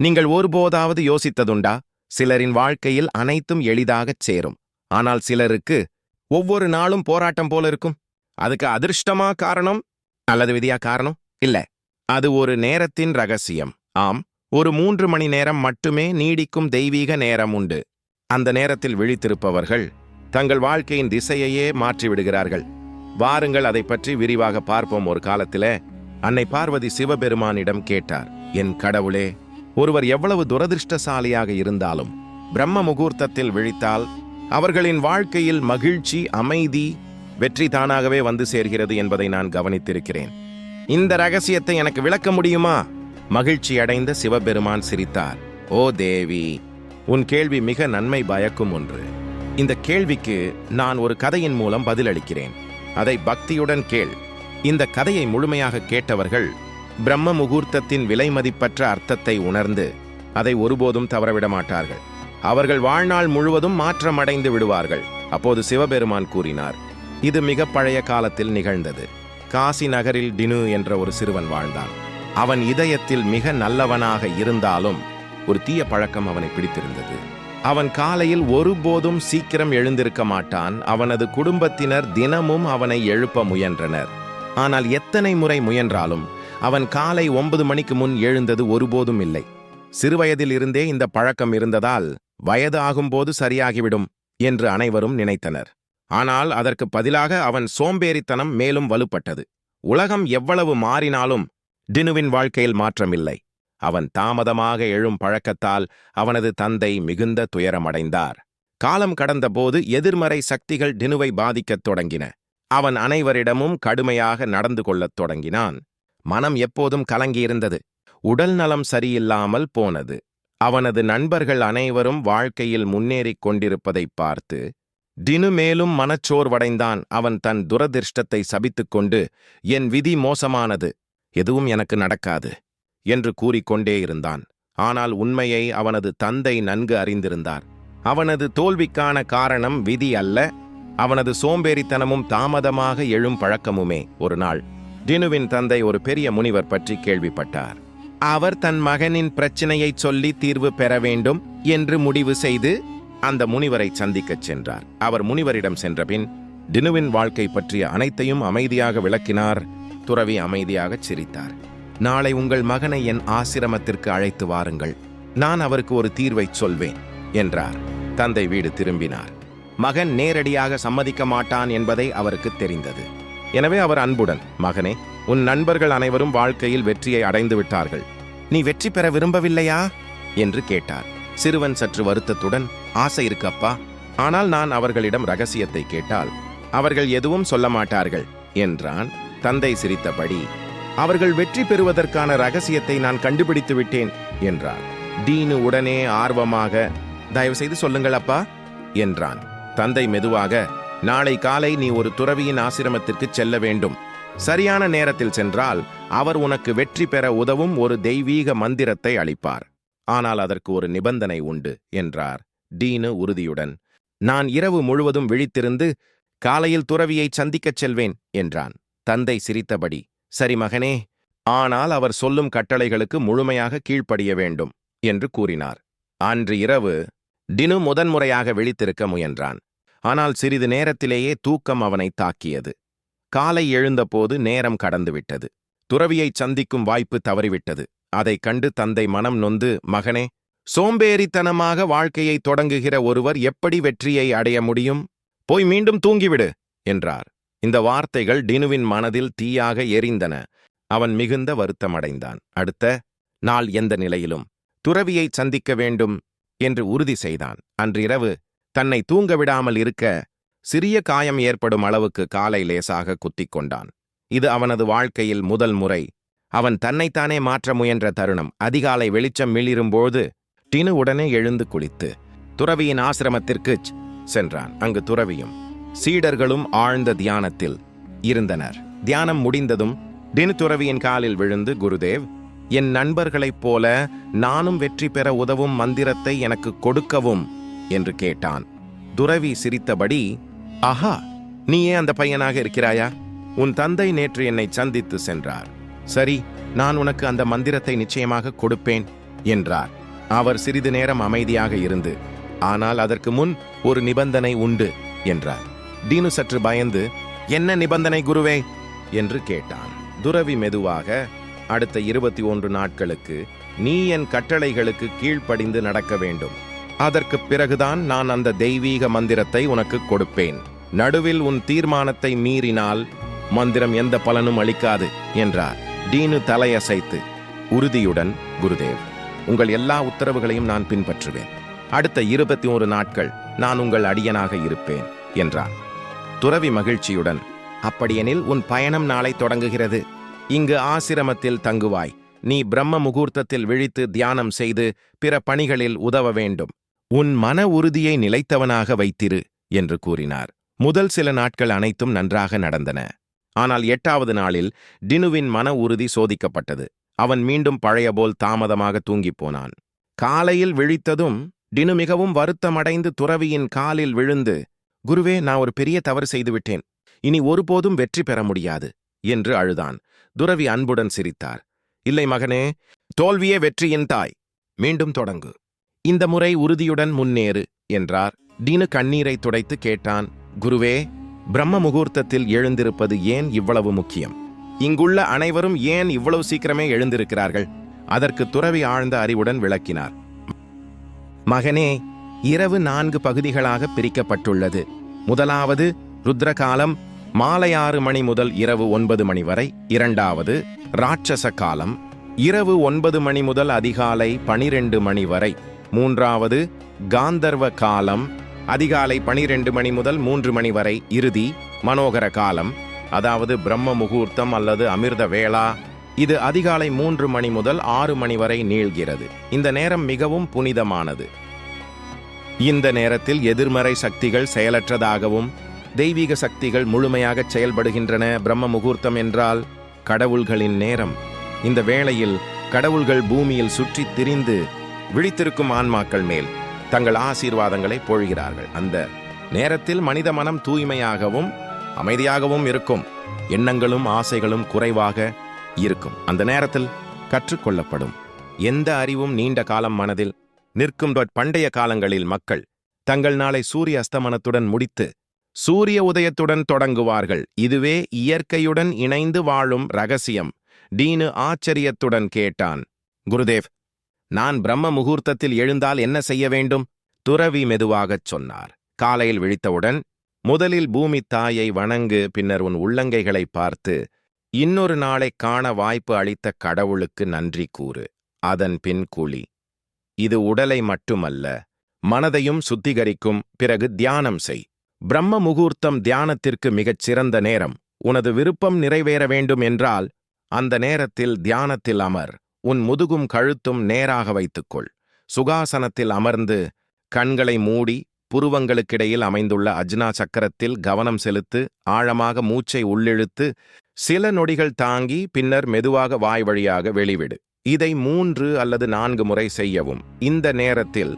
நீங்கள் ஒருபோதாவது யோசித்ததுண்டா? சிலரின் வாழ்க்கையில் அனைத்தும் எளிதாகச் சேரும். ஆனால் சிலருக்கு ஒவ்வொரு நாளும் போராட்டம் போல இருக்கும் அதுக்கு அதிர்ஷ்டமா காரணம்? அல்லது விதியா காரணம்? இல்ல. அது ஒரு நேரத்தின் ரகசியம். ஆம் ஒரு மூன்று மணி நேரம் மட்டுமே நீடிக்கும் தெய்வீக நேரம் உண்டு. அந்த நேரத்தில் விழித்திருப்பவர்கள் தங்கள் வாழ்க்கையின் திசையையே மாற்றிவிடுகிறார்கள். வாருங்கள் அதை பற்றி விரிவாக பார்ப்போம். ஒரு காலத்தில அன்னை பார்வதி சிவபெருமானிடம் கேட்டார் என் கடவுளே ஒருவர் எவ்வளவு துரதிர்ஷ்டசாலியாக இருந்தாலும் பிரம்ம முகூர்த்தத்தில் விழித்தால் அவர்களின் வாழ்க்கையில் மகிழ்ச்சி அமைதி வெற்றி தானாகவே வந்து சேர்கிறது என்பதை நான் கவனித்திருக்கிறேன். இந்த ரகசியத்தை எனக்கு விளக்க முடியுமா? மகிழ்ச்சி அடைந்த சிவபெருமான் சிரித்தார். ஓ தேவி உன் கேள்வி மிக நன்மை பயக்கும் ஒன்று. இந்த கேள்விக்கு நான் ஒரு கதையின் மூலம் பதிலளிக்கிறேன். அதை பக்தியுடன் கேள். இந்த கதையை முழுமையாக கேட்டவர்கள் பிரம்ம முகூர்த்தத்தின் விலைமதிப்பற்ற அர்த்தத்தை உணர்ந்து அதை ஒருபோதும் தவறவிட மாட்டார்கள் அவர்கள் வாழ்நாள் முழுவதும் மாற்றமடைந்து விடுவார்கள். அப்போது சிவபெருமான் கூறினார் இது மிக பழைய காலத்தில் நிகழ்ந்தது. காசி நகரில் டினு என்ற ஒரு சிறுவன் வாழ்ந்தான். அவன் இதயத்தில் மிக நல்லவனாக இருந்தாலும் ஒரு தீய பழக்கம் அவனை பிடித்திருந்தது. அவன் காலையில் ஒருபோதும் சீக்கிரம் எழுந்திருக்க மாட்டான். அவனது குடும்பத்தினர் தினமும் அவனை எழுப்ப முயன்றனர். ஆனால் எத்தனை முறை முயன்றாலும் அவன் காலை ஒன்பது மணிக்கு முன் எழுந்தது ஒருபோதும் இல்லை. சிறுவயதில் இருந்தே இந்த பழக்கம் இருந்ததால் வயது ஆகும்போது சரியாகிவிடும் என்று அனைவரும் நினைத்தனர். ஆனால் அதற்கு பதிலாக அவன் சோம்பேறித்தனம் மேலும் வலுப்பட்டது. உலகம் எவ்வளவு மாறினாலும் டினுவின் வாழ்க்கையில் மாற்றமில்லை. அவன் தாமதமாக எழும் பழக்கத்தால் அவனது தந்தை மிகுந்த துயரமடைந்தார். காலம் கடந்தபோது எதிர்மறை சக்திகள் டினுவை பாதிக்கத் தொடங்கின. அவன் அனைவரிடமும் கடுமையாக நடந்து கொள்ளத் தொடங்கினான். மனம் எப்போதும் கலங்கியிருந்தது. உடல் நலம் சரியில்லாமல் போனது. அவனது நண்பர்கள் அனைவரும் வாழ்க்கையில் முன்னேறிக் கொண்டிருப்பதைப் பார்த்து டினு மேலும் மனச்சோர்வடைந்தான் அவன் தன் துரதிர்ஷ்டத்தை சபித்துக்கொண்டு என் விதி மோசமானது. எதுவும் எனக்கு நடக்காது என்று கூறிக்கொண்டே இருந்தான். ஆனால் உண்மையை அவனது தந்தை நன்கு அறிந்திருந்தார். அவனது தோல்விக்கான காரணம் விதி அல்ல. அவனது சோம்பேறித்தனமும் தாமதமாக எழும் பழக்கமுமே. ஒரு நாள் டினுவின் தந்தை ஒரு பெரிய முனிவர் பற்றி கேள்விப்பட்டார். அவர் தன் மகனின் பிரச்சனையை சொல்லி தீர்வு பெற வேண்டும் என்று முடிவு செய்து அந்த முனிவரை சந்திக்கச் சென்றார். அவர் முனிவரிடம் சென்றபின் டினுவின் வாழ்க்கை பற்றிய அனைத்தையும் அமைதியாக விளக்கினார். துறவி அமைதியாக சிரித்தார். நாளை உங்கள் மகனை என் ஆசிரமத்திற்கு அழைத்து வாருங்கள். நான் அவருக்கு ஒரு தீர்வைச் சொல்வேன் என்றார். தந்தை வீடு திரும்பினார். மகன் நேரடியாக சம்மதிக்க மாட்டான் என்பதை அவருக்கு தெரிந்தது. எனவே அவர் அன்புடன் மகனே உன் நண்பர்கள் அனைவரும் வாழ்க்கையில் வெற்றியை அடைந்து விட்டார்கள். நீ வெற்றி பெற விரும்பவில்லையா? என்று கேட்டார். சிறுவன் சற்று வருத்தத்துடன் ஆசை இருக்கு அப்பா ஆனால் நான் அவர்களிடம் ரகசியத்தை கேட்டால் அவர்கள் எதுவும் சொல்ல மாட்டார்கள் என்றான் தந்தை சிரித்தபடி. அவர்கள் வெற்றி பெறுவதற்கான ரகசியத்தை நான் கண்டுபிடித்து விட்டேன் என்றார். டீனு உடனே ஆர்வமாக தயவு செய்து சொல்லுங்கள் அப்பா என்றான். தந்தை மெதுவாக நாளை காலை நீ ஒரு துறவியின் ஆசிரமத்திற்கு செல்ல வேண்டும். சரியான நேரத்தில் சென்றால் அவர் உனக்கு வெற்றி பெற உதவும் ஒரு தெய்வீக மந்திரத்தை அளிப்பார். ஆனால் அதற்கு ஒரு நிபந்தனை உண்டு என்றார். டீனு உறுதியுடன் நான் இரவு முழுவதும் விழித்திருந்து காலையில் துறவியை சந்திக்கச் செல்வேன் என்றான். தந்தை சிரித்தபடி சரி மகனே ஆனால் அவர் சொல்லும் கட்டளைகளுக்கு முழுமையாக கீழ்ப்படிய வேண்டும் என்று கூறினார். அன்று இரவு டினு முதன்முறையாக விழித்திருக்க முயன்றான். ஆனால் சிறிது நேரத்திலேயே தூக்கம் அவனை தாக்கியது. காலை எழுந்தபோது நேரம் கடந்துவிட்டது. துறவியைச் சந்திக்கும் வாய்ப்பு தவறிவிட்டது. அதைக் கண்டு தந்தை மனம் நொந்து மகனே சோம்பேறித்தனமாக வாழ்க்கையை தொடங்குகிற ஒருவர் எப்படி வெற்றியை அடைய முடியும்? போய் மீண்டும் தூங்கிவிடு! என்றார். இந்த வார்த்தைகள் டினுவின் மனதில் தீயாக எரிந்தன. அவன் மிகுந்த வருத்தமடைந்தான். அடுத்த நாள் எந்த நிலையிலும் துறவியை சந்திக்க வேண்டும் என்று உறுதி செய்தான். அன்றிரவு தன்னை தூங்க விடாமல் இருக்க சிறிய காயம் ஏற்படும் அளவுக்கு காலை லேசாக குத்திக் கொண்டான். இது அவனது வாழ்க்கையில் முதல் முறை. அவன் தன்னைத்தானே மாற்ற முயன்ற தருணம். அதிகாலை வெளிச்சம் மிளிரும்போது டினு உடனே எழுந்து குளித்து துறவியின் ஆசிரமத்திற்குச் சென்றான். அங்கு துறவியும் சீடர்களும் ஆழ்ந்த தியானத்தில் இருந்தனர். தியானம் முடிந்ததும் டினு துறவியின் காலில் விழுந்து குருதேவ் என் நண்பர்களைப் போல நானும் வெற்றி பெற உதவும் மந்திரத்தை எனக்கு கொடுக்கவும் என்று கேட்டான். துறவி சிரித்தபடி ஆஹா நீயே அந்த பையனாக இருக்கிறாயா? உன் தந்தை நேற்று என்னை சந்தித்து சென்றார். சரி நான் உனக்கு அந்த மந்திரத்தை நிச்சயமாக கொடுப்பேன் என்றார். அவர் சிறிது நேரம் அமைதியாக இருந்து ஆனால் அதற்கு முன் ஒரு நிபந்தனை உண்டு என்றார். டீனு சற்று பயந்து என்ன நிபந்தனை குருவே? என்று கேட்டான். துறவி மெதுவாக அடுத்த இருபத்தி ஒன்று நாட்களுக்கு நீ என் கட்டளைகளுக்கு கீழ்ப்படிந்து நடக்க வேண்டும். அதற்குப் பிறகுதான் நான் அந்த தெய்வீக மந்திரத்தை உனக்கு கொடுப்பேன். நடுவில் உன் தீர்மானத்தை மீறினால் மந்திரம் எந்த பலனும் அளிக்காது என்றார். டீனு தலையசைத்து உறுதியுடன் குருதேவ் உங்கள் எல்லா உத்தரவுகளையும் நான் பின்பற்றுவேன். அடுத்த இருபத்தி ஒரு நாட்கள் நான் உங்கள் அடியனாக இருப்பேன் என்றான் துறவி மகிழ்ச்சியுடன் அப்படியெனில் உன் பயணம் நாளை தொடங்குகிறது. இங்கு ஆசிரமத்தில் தங்குவாய். நீ பிரம்ம முகூர்த்தத்தில் விழித்து தியானம் செய்து பிற பணிகளில் உதவ வேண்டும். உன் மன உறுதியை நிலைத்தவனாக வைத்திரு என்று கூறினார். முதல் சில நாட்கள் அனைத்தும் நன்றாக நடந்தன. ஆனால் எட்டாவது நாளில் டினுவின் மன உறுதி சோதிக்கப்பட்டது. அவன் மீண்டும் பழையபோல் தாமதமாக தூங்கிப் போனான். காலையில் விழித்ததும் டினு மிகவும் வருத்தமடைந்து துறவியின் காலில் விழுந்து குருவே நான் ஒரு பெரிய தவறு செய்துவிட்டேன் இனி ஒருபோதும் வெற்றி பெற முடியாது என்று அழுதான். துறவி அன்புடன் சிரித்தார். இல்லை மகனே தோல்வியே வெற்றியின் தாய். மீண்டும் தொடங்கு. இந்த முறை உறுதியுடன் முன்னேறு என்றார். டீனு கண்ணீரை துடைத்து கேட்டான் குருவே பிரம்ம முகூர்த்தத்தில் எழுந்திருப்பது ஏன் இவ்வளவு முக்கியம்? இங்குள்ள அனைவரும் ஏன் இவ்வளவு சீக்கிரமே எழுந்திருக்கிறார்கள்? அதற்கு துறவி ஆழ்ந்த அறிவுடன் விளக்கினார். மகனே இரவு நான்கு பகுதிகளாக பிரிக்கப்பட்டுள்ளது. முதலாவது ருத்ரகாலம் மாலை ஆறு மணி முதல் இரவு ஒன்பது மணி வரை. இரண்டாவது ராட்சச காலம் இரவு ஒன்பது மணி முதல் அதிகாலை பனிரெண்டு மணி வரை. மூன்றாவது காந்தர்வ காலம் அதிகாலை பனிரெண்டு மணி முதல் மூன்று மணி வரை இறுதி மனோகர காலம் அதாவது பிரம்ம முகூர்த்தம் அல்லது அமிர்த வேளா இது அதிகாலை மூன்று மணி முதல் ஆறு மணி வரை நீள்கிறது. இந்த நேரம் மிகவும் புனிதமானது. இந்த நேரத்தில் எதிர்மறை சக்திகள் செயலற்றதாகவும் தெய்வீக சக்திகள் முழுமையாக செயல்படுகின்றன பிரம்ம முகூர்த்தம் என்றால் கடவுள்களின் நேரம். இந்த வேளையில் கடவுள்கள் பூமியில் சுற்றித் திரிந்து விழித்திருக்கும் ஆன்மாக்கள் மேல் தங்கள் ஆசீர்வாதங்களை பொழுகிறார்கள். அந்த நேரத்தில் மனித மனம் தூய்மையாகவும் அமைதியாகவும் இருக்கும். எண்ணங்களும் ஆசைகளும் குறைவாக இருக்கும். அந்த நேரத்தில் கற்றுக்கொள்ளப்படும். எந்த அறிவும் நீண்ட காலம் மனதில் நிற்கும் பண்டைய காலங்களில் மக்கள் தங்கள் நாளை சூரிய அஸ்தமனத்துடன் முடித்து சூரிய உதயத்துடன் தொடங்குவார்கள். இதுவே இயற்கையுடன் இணைந்து வாழும் ரகசியம். டீனு ஆச்சரியத்துடன் கேட்டான். குருதேவ் நான் பிரம்ம முகூர்த்தத்தில் எழுந்தால் என்ன செய்ய வேண்டும்? துறவி மெதுவாகச் சொன்னார். காலையில் விழித்தவுடன் முதலில் பூமி தாயை வணங்கு பின்னர் உன் உள்ளங்கைகளை பார்த்து இன்னொரு நாளைக் காண வாய்ப்பு அளித்த கடவுளுக்கு நன்றி கூறு. அதன் பின் குழி. இது உடலை மட்டுமல்ல மனதையும் சுத்திகரிக்கும். பிறகு தியானம் செய். பிரம்ம முகூர்த்தம் தியானத்திற்கு மிகச் சிறந்த நேரம். உனது விருப்பம் நிறைவேற வேண்டும் என்றால் அந்த நேரத்தில் தியானத்தில் அமர். உன் முதுகும் கழுத்தும் நேராக வைத்துக்கொள். சுகாசனத்தில் அமர்ந்து கண்களை மூடி புருவங்களுக்கிடையில் அமைந்துள்ள அஜ்னா சக்கரத்தில் கவனம் செலுத்து ஆழமாக மூச்சை உள்ளிழுத்து சில நொடிகள் தாங்கி பின்னர் மெதுவாக வாய் வழியாக வெளிவிடு. இதை மூன்று அல்லது நான்கு முறை செய்யவும். இந்த நேரத்தில்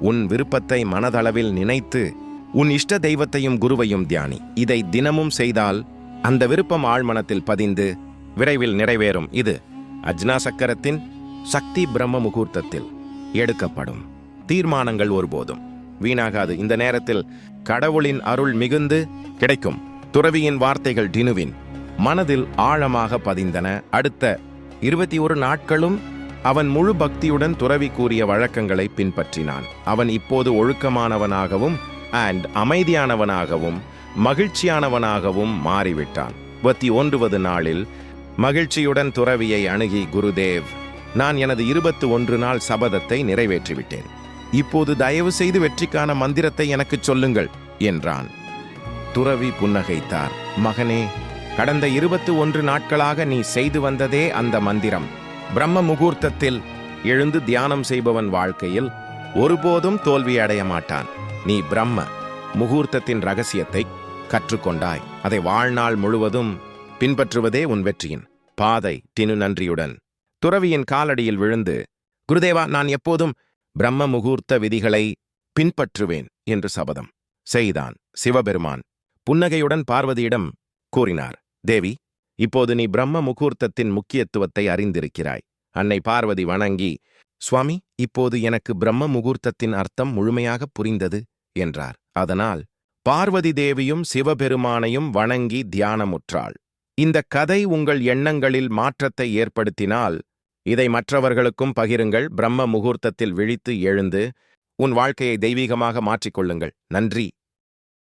உன் விருப்பத்தை மனதளவில் நினைத்து உன் இஷ்ட தெய்வத்தையும் குருவையும் தியானி. இதை தினமும் செய்தால் அந்த விருப்பம் ஆழ்மனத்தில் பதிந்து விரைவில் நிறைவேறும். இது அஜ்னா சக்கரத்தின் சக்தி பிரம்ம முகூர்த்தத்தில் எடுக்கப்படும் தீர்மானங்கள் ஒருபோதும். வீணாகாது. இந்த நேரத்தில் கடவுளின் அருள் மிகுந்து கிடைக்கும். துறவியின் வார்த்தைகள் டினுவின் மனதில் ஆழமாக பதிந்தன. அடுத்த இருபத்தி ஒரு நாட்களும் அவன் முழு பக்தியுடன் துறவி கூறிய வழக்கங்களை பின்பற்றினான். அவன் இப்போது ஒழுக்கமானவனாகவும் அண்ட் அமைதியானவனாகவும் மகிழ்ச்சியானவனாகவும் மாறிவிட்டான். இருபத்தி ஒன்றுவது நாளில் மகிழ்ச்சியுடன் துறவியை அணுகி குருதேவ் நான் எனது இருபத்து ஒன்று நாள் சபதத்தை நிறைவேற்றிவிட்டேன். இப்போது தயவு செய்து வெற்றிக்கான மந்திரத்தை எனக்குச் சொல்லுங்கள் என்றான். துறவி புன்னகைத்தார். மகனே கடந்த இருபத்து ஒன்று நாட்களாக நீ செய்து வந்ததே அந்த மந்திரம். பிரம்ம முகூர்த்தத்தில் எழுந்து தியானம் செய்பவன் வாழ்க்கையில் ஒருபோதும் தோல்வி அடைய மாட்டான். நீ பிரம்ம முகூர்த்தத்தின் ரகசியத்தை கற்றுக்கொண்டாய். அதை வாழ்நாள் முழுவதும் பின்பற்றுவதே உன் வெற்றியின் பாதை. டினு நன்றியுடன் துறவியின் காலடியில் விழுந்து குருதேவா நான் எப்போதும் பிரம்ம முகூர்த்த விதிகளை பின்பற்றுவேன் என்று சபதம் செய்தான் சிவபெருமான். புன்னகையுடன் பார்வதியிடம் கூறினார் தேவி இப்போது நீ பிரம்ம முகூர்த்தத்தின் முக்கியத்துவத்தை அறிந்திருக்கிறாய். அன்னை பார்வதி வணங்கி சுவாமி இப்போது எனக்கு பிரம்ம முகூர்த்தத்தின் அர்த்தம் முழுமையாக புரிந்தது என்றார். அதனால் பார்வதி தேவியும் சிவபெருமானையும் வணங்கி தியானமுற்றாள். இந்த கதை உங்கள் எண்ணங்களில் மாற்றத்தை ஏற்படுத்தினால் இதை மற்றவர்களுக்கும் பகிருங்கள் பிரம்ம முகூர்த்தத்தில் விழித்து எழுந்து உன் வாழ்க்கையை தெய்வீகமாக மாற்றிக்கொள்ளுங்கள். நன்றி.